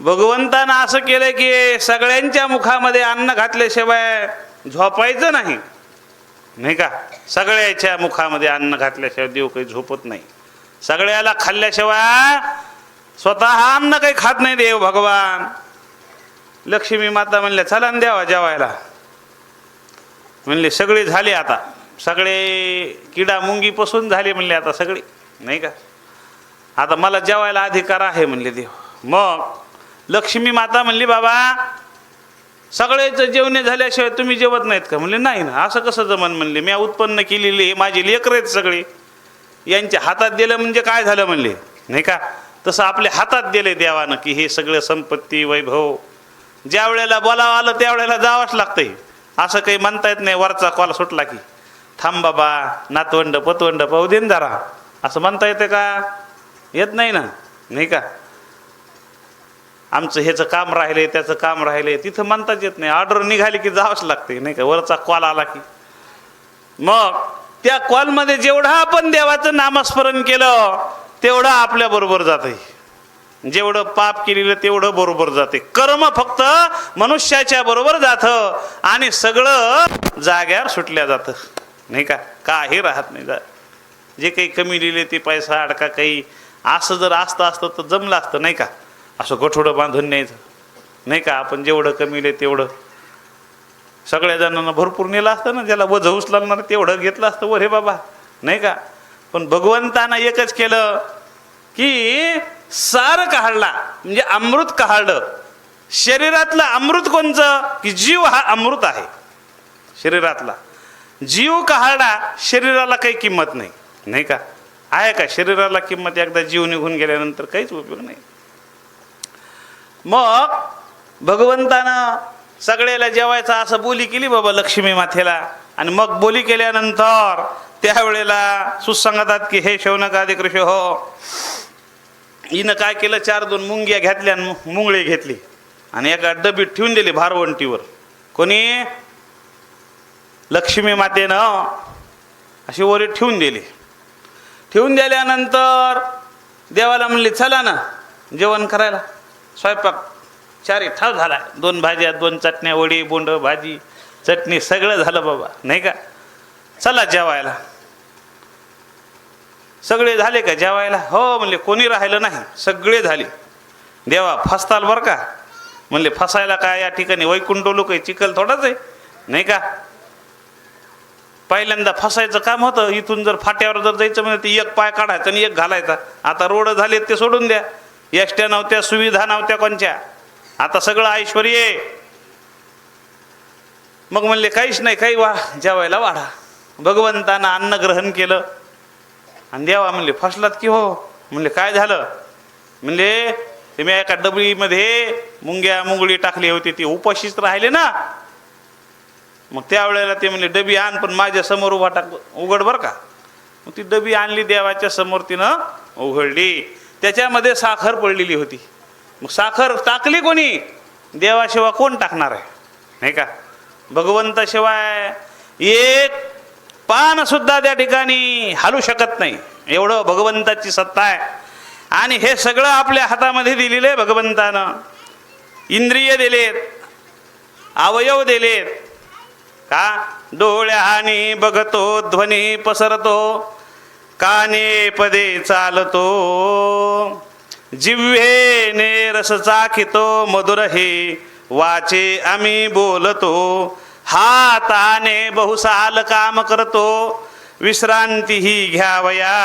भगवंतानं असं केलं की सगळ्यांच्या मुखामध्ये अन्न घातल्याशिवाय झोपायचं नाही. नाही का? सगळ्याच्या मुखामध्ये अन्न घातल्याशिवाय देव काही झोपत नाही. सगळ्याला खाल्ल्याशिवाय स्वतः अन्न काही खात नाही देव भगवान. लक्ष्मी माता म्हणल्या चला ना द्यावा जेवायला. म्हणले सगळे झाले आता. सगळे किडा मुंगीपासून झाले म्हणले आता सगळे. नाही का? आता मला जेवायला अधिकार आहे म्हणले देव. मग लक्ष्मी माता म्हणली बाबा सगळ्याचं जेवणे झाल्याशिवाय तुम्ही जेवत नाहीत का? म्हणले नाही ना असं कसं जमन? म्हणले मी उत्पन्न केलेली हे माझे लेकर आहेत सगळे. यांच्या हातात दिलं म्हणजे काय झालं? म्हणले नाही का? तसं आपल्या हातात दिले देवानं की हे सगळं संपत्ती वैभव. ज्या वेळेला बोलावं आलं त्यावेळेला जावंच लागतंय. असं काही म्हणता येत नाही वरचा कॉल सुटला की. थांब बाबा नातवंड पतवंड पाहू दे जरा. असं म्हणता येते का? येत नाही ना नाही का? आमचं ह्याचं काम राहिलंय त्याचं काम राहिलंय. तिथं म्हणताच येत नाही. ऑर्डर निघाली की जावंच लागते नाही का? वरचा कॉल आला की. मग त्या कॉलमध्ये जेवढं आपण देवाचं नामस्मरण केलं तेवढं आपल्या बरोबर जाते जेवढं पाप केलेलं तेवढं बरोबर जाते कर्म फक्त मनुष्याच्या बरोबर जातं आणि सगळं जाग्यावर सुटल्या जातं. नाही का? काही राहत नाही. जा जे काही कमी लिहिले ते पैसा अडका काही. असं जर असतं असतं तर जमलं असतं नाही का? असं गठोडं बांधून न्यायचं. नाही का? आपण जेवढं कमीले तेवढं. सगळ्या जणांना भरपूर नेलं असतं ना ज्याला वज उचलणार तेवढं घेतलं असतं वर हे बाबा. नाही का? पण भगवंतानं एकच केलं की सार काढला म्हणजे अमृत काढलं शरीरातलं अमृत कोणचं? की जीव हा अमृत आहे. शरीरातला. जीव काढला शरीराला काही किंमत नाही. नाही का? आहे का? शरीराला किंमत एकदा जीव निघून गेल्यानंतर काहीच उपयोग नाही. मग भगवंतानं सगळ्याला जेवायचं असं बोली केली बाबा लक्ष्मी माथेला. आणि मग बोली केल्यानंतर त्यावेळेला सुसंगतात की हे शौनक आदि कृषी हो हिनं काय केलं? चार दोन मुंग्या घेतल्या आणि मुंगळे घेतली. आणि एका डबीत ठेवून दिली भारवंटीवर. कोणी? लक्ष्मी मातेनं अशी वरी ठेवून दिली. ठेवून दिल्यानंतर देवाला म्हणली चला ना जेवण करायला. स्वयंपाक चारी ठाव झाला. दोन भाज्या दोन चटण्या वडी बोंड भाजी चटणी सगळं झालं बाबा नाही का? चला जेवायला. सगळे झाले का जेवायला? हो म्हणले कोणी राहिलं नाही. सगळे झाले. देवा फसताल बरं का? म्हणले फसायला काय या ठिकाणी? वैकुंठ लोक आहे चिखल थोडाच आहे नाही का? पहिल्यांदा फसायचं काम होतं. इथून जर फाट्यावर जर जायचं म्हणजे ते एक पाय काढायचा आणि एक घालायचा. आता रोड झाले ते सोडून द्या. एसट्या नव्हत्या सुविधा नव्हत्या कोणच्या? आता सगळं ऐश्वर आहे. मग म्हणले काहीच नाही काही वा जेवायला वाढा. भगवंतानं अन्न ग्रहण केलं. आणि देवा म्हणले फसलात की हो? म्हणले काय झालं? म्हणले ते मी एका डबळीमध्ये मुंग्या मुंगळी टाकली होती ती उपाशीच राहिले ना. मग त्यावेळेला ते म्हणले डबी आण पण माझ्यासमोर उभा टाक उघड बरं का. मग ती डबी आणली देवाच्या समोर तिनं उघडली. त्याच्यामध्ये साखर पडलेली होती. मग साखर टाकली कोणी? देवाशिवाय कोण टाकणार आहे? नाही का? भगवंताशिवाय एक पान सुद्धा त्या ठिकाणी हालू शकत नाही. एवढं भगवंताची सत्ता आहे. आणि हे सगळं आपल्या हातामध्ये दिलेलं आहे भगवंतानं. इंद्रिय दिलेत अवयव दिलेत. का? डोळ्याहानी बघतो ध्वनी पसरतो. काने पदे चालतो. जिव्हेने रस चाखितो मधुर हे वाचे आम्ही बोलतो. हाताने बहुसाल काम करतो विश्रांतीही घ्यावया.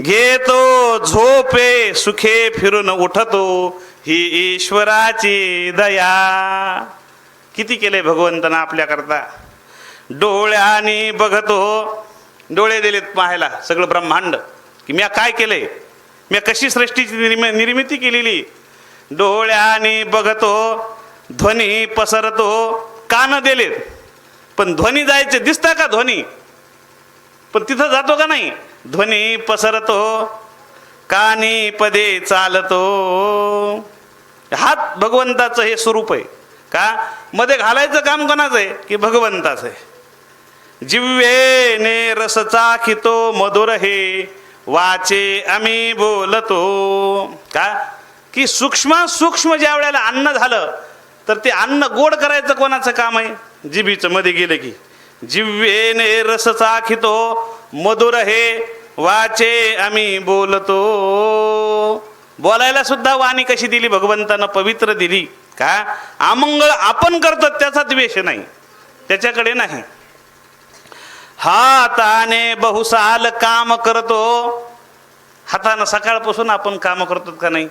घेतो झोपे सुखे फिरून उठतो ही ईश्वराची दया. किती केले भगवंतानं आपल्याकरता? डोळ्याने बघतो डोळे दिलेत पाहायला सगळं ब्रह्मांड. की मी काय केलंय? मी कशी सृष्टीची निर्मि निर्मिती केलेली? डोळ्याने बघतो ध्वनी पसरतो कान दिलेत. पण ध्वनी जायचे दिसता का ध्वनी? पण तिथं जातो का नाही? ध्वनी पसरतो कानी पदे चालतो. हात भगवंताचं हे स्वरूप आहे. का? मध्ये घालायचं काम कोणाचं आहे? की भगवंताचं आहे. जिव्हेने रस चाखितो मधुर हे. वाचे आम्ही बोलतो. का? की सूक्ष्म सूक्ष्म ज्या वेळेला अन्न झालं तर ते अन्न गोड करायचं कोणाचं काम आहे? जिभीचं मध्ये गेलं की. जिव्हेने रस चाखितो मधुर हे. वाचे आम्ही बोलतो. बोलायला सुद्धा वाणी कशी दिली भगवंतानं पवित्र दिली? का? अमंगळ आपण करतो त्याचा द्वेष नाही. त्याच्याकडे नाही. हाताने बहुसाल काम करतो. हातानं सकाळपासून आपण काम करतो का नाही?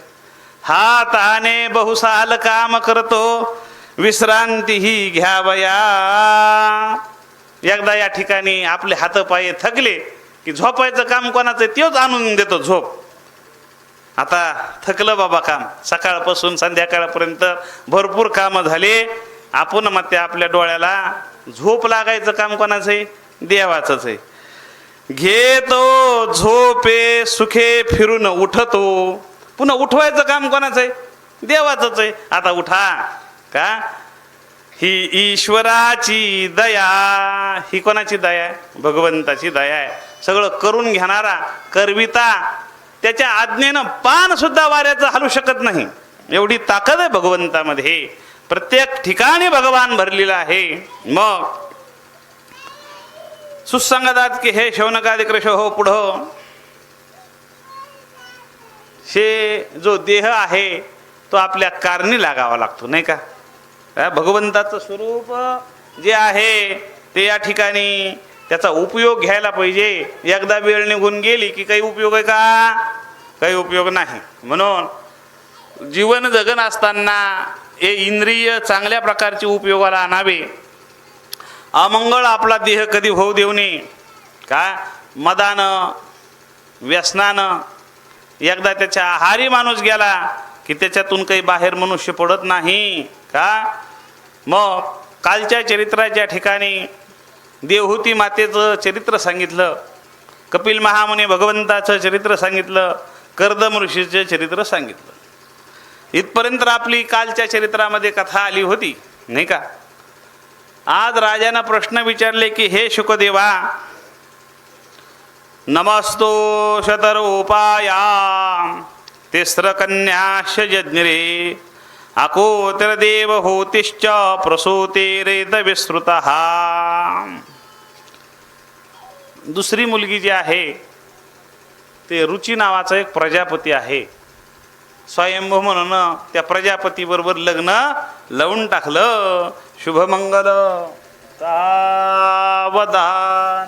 हाताने बहुसाल काम करतो. विश्रांतीही घ्यावया. एकदा या ठिकाणी आपले हातपाय थकले की झोपायचं काम कोणाचं आहे, आणून देतो झोप. आता थकलं बाबा काम. सकाळपासून संध्याकाळपर्यंत भरपूर कामं झाले. आपण मग त्या आपल्या डोळ्याला झोप लागायचं काम कोणाचं आहे? देवाचंच आहे. घेतो झोपे सुखे फिरून उठतो. पुन्हा उठवायचं काम कोणाचं आहे? देवाचंच आहे. आता उठा. का? ही ईश्वराची दया ही कोणाची दया आहे? भगवंताची दया आहे. सगळं करून घेणारा करविता त्याच्या आज्ञेनं पान सुद्धा वाऱ्याचं हलू शकत नाही. एवढी ताकद आहे भगवंतामध्ये. प्रत्येक ठिकाणी भगवान भरलेला आहे. मग सुसंगतात की हे शौनकादिकृष हो पुढं। हे जो देह आहे तो आपल्या कारणी लागावा लागतो नाही का? भगवंताचं स्वरूप जे आहे ते या ठिकाणी त्याचा उपयोग घ्यायला पाहिजे. एकदा वेळ निघून गेली की काही उपयोग आहे का? काही उपयोग नाही. म्हणून जीवन जगन असताना हे इंद्रिय चांगल्या प्रकारचे उपयोगाला आणावे. अमंगळ आपला देह कधी होऊ देऊ नये. का? मदानं व्यसनानं. एकदा त्याच्या आहारी माणूस गेला की त्याच्यातून काही बाहेर मनुष्य पडत नाही. का? मग कालच्या चरित्राच्या ठिकाणी देवहूती मातेचं चरित्र सांगितलं. कपिल महामुनी भगवंताचं चरित्र सांगितलं. कर्दम ऋषीचं चरित्र सांगितलं. इथपर्यंत आपली कालच्या चरित्रामध्ये कथा आली होती नाही का? आज राजानं प्रश्न विचारले की हे शुकदेवा नमस्तो शतरोपाया तिस्रकन्याश यज्ञरे अकोतरदेव होतिश्च प्रसूतेरेत विस्तृत दुसरी मुलगी जी आहे ते रुची नावाचा एक प्रजापती आहे. स्वयंभू म्हणून त्या प्रजापतीबरोबर लग्न लावून टाकलं. शुभमंगल। सावधान।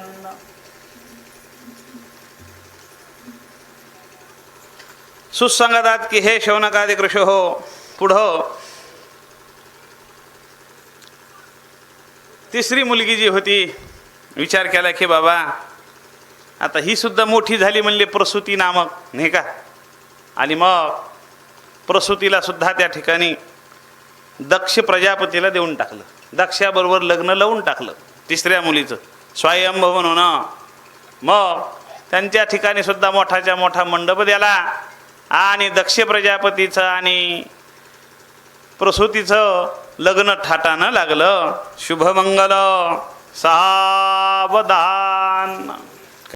सुसंगतात की हे शौनकादि कृष हो पुढं तिसरी मुलगी जी होती विचार केला की बाबा आता ही सुद्धा मोठी झाली म्हणले प्रसूती नामक नाही का? आणि मग प्रसूतीला सुद्धा त्या ठिकाणी दक्ष प्रजापतीला देऊन टाकलं. दक्षाबरोबर लग्न लावून टाकलं. तिसऱ्या मुलीचं. स्वयंभ म्हणून. मग त्यांच्या ठिकाणी सुद्धा मोठाच्या मोठा मंडप द्याला. आणि दक्ष प्रजापतीचं आणि प्रसूतीचं लग्न ठाटानं लागलं. शुभमंगल. सावधान.